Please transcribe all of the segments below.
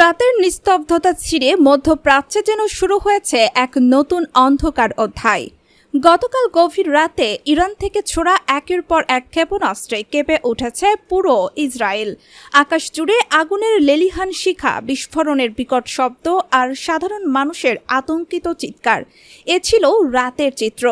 রাতের নিস্তব্ধতা ছিঁড়ে মধ্যপ্রাচ্যে যেন শুরু হয়েছে এক নতুন অন্ধকার অধ্যায়। গতকাল গভীর রাতে ইরান থেকে ছোড়া একের পর এক ক্ষেপণাস্ত্রে কেঁপে উঠেছে পুরো ইসরায়েল। আকাশ জুড়ে আগুনের লেলিহান শিখা, বিস্ফোরণের বিকট শব্দ আর সাধারণ মানুষের আতঙ্কিত চিৎকার। এ ছিল রাতের চিত্র।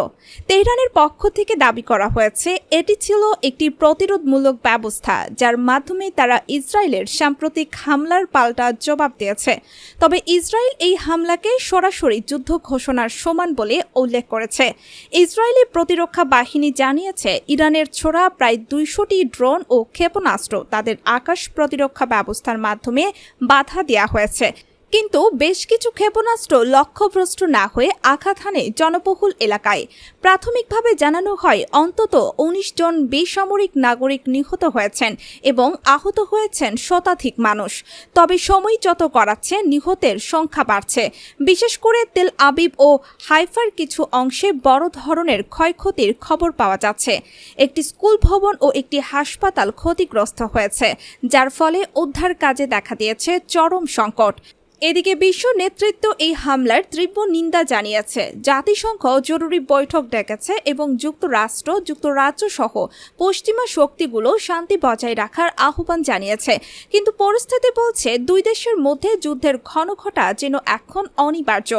তেহরানের পক্ষ থেকে দাবি করা হয়েছে, এটি ছিল একটি প্রতিরোধমূলক ব্যবস্থা, যার মাধ্যমে তারা ইসরায়েলের সাম্প্রতিক হামলার পাল্টা জবাব দিয়েছে। তবে ইসরায়েল এই হামলাকে সরাসরি যুদ্ধ ঘোষণার সমান বলে উল্লেখ করেছে। ইসরায়েলি প্রতিরক্ষা বাহিনী জানিয়েছে, ইরানের ছোড়া প্রায় দুইশোটি ড্রোন ও ক্ষেপণাস্ত্র তাদের আকাশ প্রতিরক্ষা ব্যবস্থার মাধ্যমে বাধা দেওয়া হয়েছে। কিন্তু বেশ কিছু ক্ষেপণাস্ত্র লক্ষ্যভ্রষ্ট না হয়ে আঘাত হানে জনবহুল এলাকায়। প্রাথমিকভাবে জানানো হয়, অন্তত উনিশ জন বেসামরিক নাগরিক নিহত হয়েছেন এবং আহত হয়েছেন শতাধিক মানুষ। তবে সময় যত করাচ্ছে, নিহতের সংখ্যা বাড়ছে। বিশেষ করে তেল আবিব ও হাইফার কিছু অংশে বড় ধরনের ক্ষয়ক্ষতির খবর পাওয়া যাচ্ছে। একটি স্কুল ভবন ও একটি হাসপাতাল ক্ষতিগ্রস্ত হয়েছে, যার ফলে উদ্ধার কাজে দেখা দিয়েছে চরম সংকট। এদিকে বিশ্ব নেতৃত্ব এই হামলার তীব্র নিন্দা জানিয়েছে। জাতিসংঘ জরুরি বৈঠক ডেকেছে এবং যুক্তরাষ্ট্র যুক্তরাজ্য সহ পশ্চিমা শক্তিগুলো শান্তি বজায় রাখার আহ্বান জানিয়েছে। কিন্তু পরিস্থিতি বলছে দুই দেশের মধ্যে যুদ্ধের ঘন ঘটা যেন এখন অনিবার্য।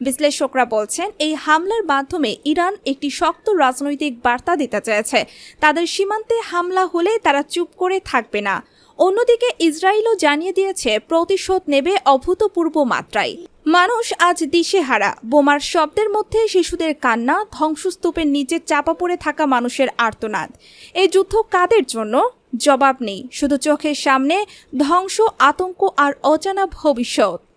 বিশ্লেষকরা বলছেন, এই হামলার মাধ্যমে ইরান একটি শক্ত রাজনৈতিক বার্তা দিতে চেয়েছে। তাদের সীমান্তে হামলা হলে তারা চুপ করে থাকবে না। অন্যদিকে ইসরায়েলও জানিয়ে দিয়েছে প্রতিশোধ নেবে অভূতপূর্ব মাত্রায়। মানুষ আজ দিশেহারা। বোমার শব্দের মধ্যে শিশুদের কান্না, ধ্বংসস্তূপের নিচে চাপা পড়ে থাকা মানুষের আর্তনাদ। এই যুদ্ধ কাদের জন্য? জবাব নেই। শুধু চোখের সামনে ধ্বংস, আতঙ্ক আর অজানা ভবিষ্যৎ।